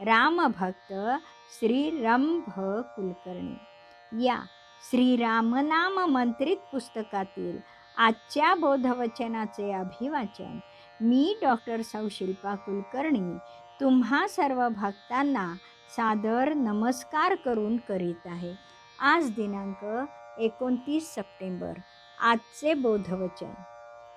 रामभक्त श्री रंभ कुलकर्णी या श्रीरामनाम मंत्रित पुस्तकातील आजच्या बोधवचनाचे अभिवाचन मी डॉक्टर सौ शिल्पा कुलकर्णी तुम्हा सर्व भक्तांना सादर नमस्कार करून करीत आहे. आज दिनांक एकोणतीस सप्टेंबर आजचे बोधवचन.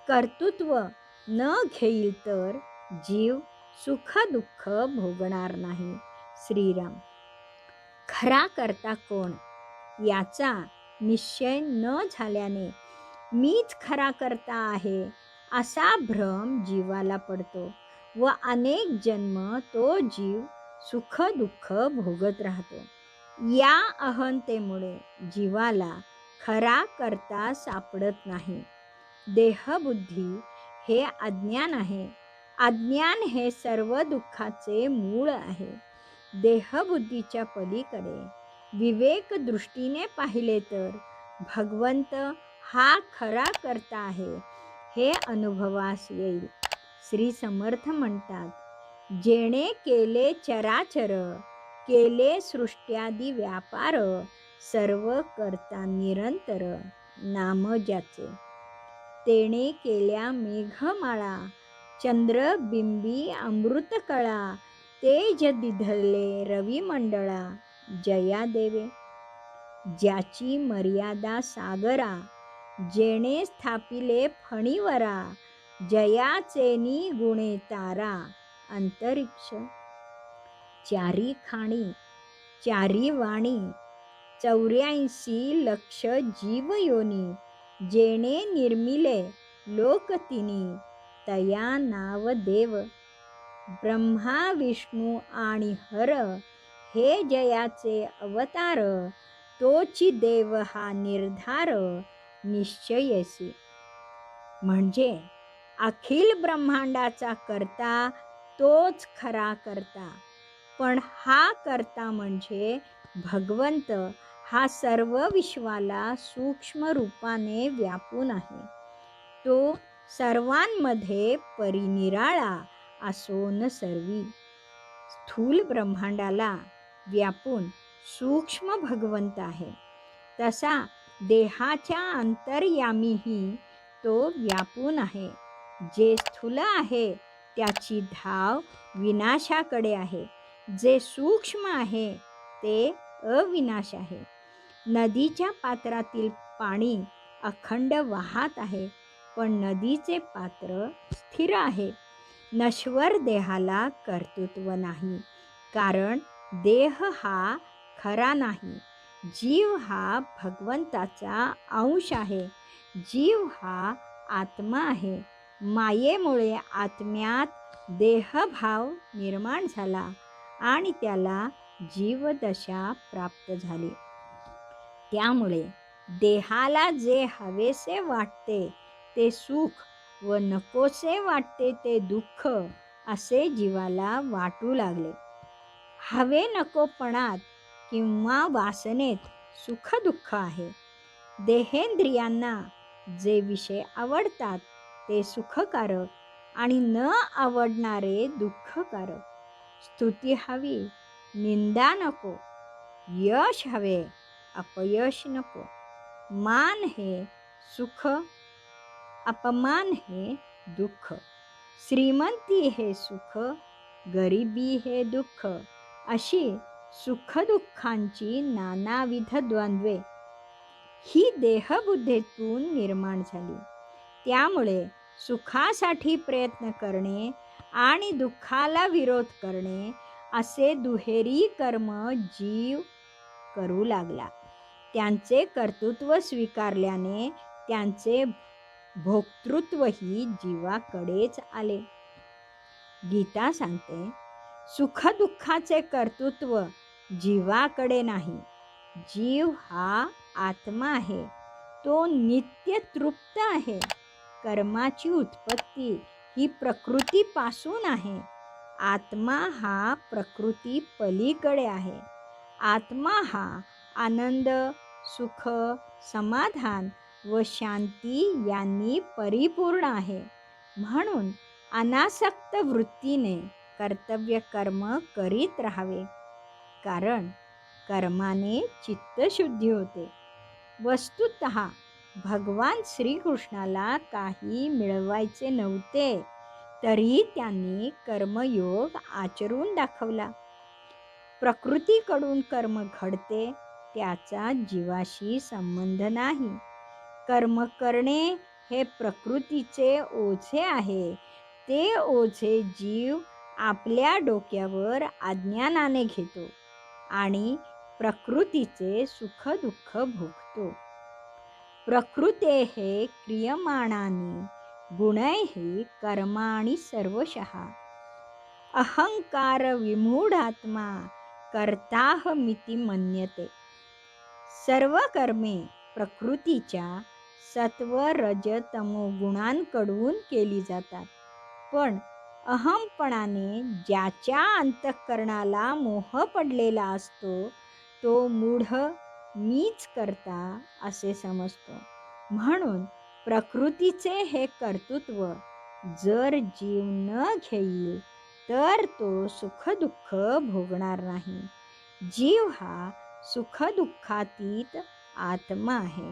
कर्तृत्व न घेईल तर जीव सुख दुःख भोगणार नाही. श्रीराम खरा करता कोण? याचा निश्चय न झाल्याने मीच खरा करता आहे असा भ्रम जीवाला पडतो व अनेक जन्म तो जीव सुख दुःख भोगत राहतो. या अहंतेमुळे जीवाला खरा करता सापडत नाही. देहबुद्धी हे अज्ञान आहे. अज्ञान हे सर्व दुःखाचे मूळ आहे. देहबुद्धीच्या पलीकडे विवेक दृष्टीने पाहिले तर भगवंत हा खरा करता आहे हे अनुभवास येईल. श्री समर्थ म्हणतात जेणे केले चराचर केले सृष्ट्यादी व्यापार सर्व करता निरंतर नाम ज्याचे. तेणे केल्या मेघमाळा चंद्रबिंबी अमृतकळा तेज दिधले रविमंडळा जया देवे. ज्याची मर्यादा सागरा जेणे स्थापिले फणीवरा जयाचेनी गुणे तारा अंतरिक्ष. चारी खाणी चारी वाणी चौऱ्याऐंशी लक्ष जीवयोनी जेणे निर्मिले लोकतिनी तया नाव देव. ब्रह्मा विष्णू आणि हर हे जयाचे अवतार. तोची देव हा निर्धार निश्चयसी. म्हणजे अखिल ब्रह्मांडाचा करता तोच खरा करता. पण हा करता म्हणजे भगवंत. हा सर्व विश्वाला सूक्ष्म रूपाने व्यापून आहे. तो सर्वांमध्ये परिनिराळा असो न सर्वी. स्थूल ब्रह्मांडाला व्यापून सूक्ष्म भगवंत आहे. तसा देहाच्या अंतर्यामीही तो व्यापून आहे. जे स्थूल आहे त्याची धाव विनाशाकडे आहे. जे सूक्ष्म आहे ते अविनाश आहे. नदीच्या पात्रातील पाणी अखंड वाहत आहे. पण नदीचे पात्र स्थिर आहे. नश्वर देहाला कर्तृत्व नाही. कारण देह हा खरा नाही. जीव हा भगवंताचा अंश आहे. जीव हा आत्मा आहे. मायेमुळे आत्म्यात देहभाव निर्माण झाला आणि त्याला जीवदशा प्राप्त झाली. त्यामुळे देहाला जे हवेसे वाटते ते सुख व नकोसे वाटते ते दुःख असे जीवाला वाटू लागले. हवे नकोपणात किंवा वासनेत सुखदुःख आहे. देहेंद्रियांना जे विषय आवडतात ते सुखकारक आणि न आवडणारे दुःखकारक. स्तुती हवी निंदा नको यश हवे अपयश नको. मान हे सुख अपमान हे दुःख। श्रीमंती हे सुख गरिबी हे दुःख। अशी सुखदुःखांची नानाविध द्वंद्वे। ही देहबुद्धीतून निर्माण झाली. त्यामुळे सुखासाठी प्रयत्न करणे आणि दुःखाला विरोध करणे असे दुहेरी कर्म जीव करू लागला. त्यांचे कर्तृत्व स्वीकारल्याने त्यांचे भोक्तृत्वही जीवाकडेच आले. गीता सांगते सुखदुःखाचे कर्तृत्व जीवाकडे नाही. जीव हा आत्मा आहे. तो नित्य तृप्त आहे. कर्माची उत्पत्ती ही प्रकृतीपासून आहे. आत्मा हा प्रकृती पलीकडे आहे. आत्मा हा आनंद सुख समाधान व शांती यांनी परिपूर्ण आहे. म्हणून अनासक्त वृत्तीने कर्तव्य कर्म करीत राहावे. कारण कर्माने चित्तशुद्धी होते. वस्तुत भगवान श्रीकृष्णाला काही मिळवायचे नव्हते तरी त्यांनी कर्मयोग आचरून दाखवला. प्रकृतीकडून कर्म घडते त्याचा जीवाशी संबंध नाही. कर्म करणे हे प्रकृतीचे ओझे आहे. ते ओझे जीव आपल्या डोक्यावर अज्ञानाने घेतो आणि प्रकृतीचे सुखदुःख भोगतो. प्रकृते हे क्रियमाणानी गुणैः कर्माणी सर्वशः. अहंकार विमूढात्मा कर्ताहमिती मन्यते. सर्व कर्मे प्रकृतीच्या सत्व रज तमो गुणांकडून केली जातात. पण अहमपणाने ज्याच्या अंतःकरणाला मोह पडलेला असतो तो मूढ मीच करता असे समजतो. म्हणून प्रकृतीचे हे कर्तृत्व जर जीव न घेईल तर तो सुखदुःख भोगणार नाही. जीव हा सुखदुःखातीत आत्मा आहे.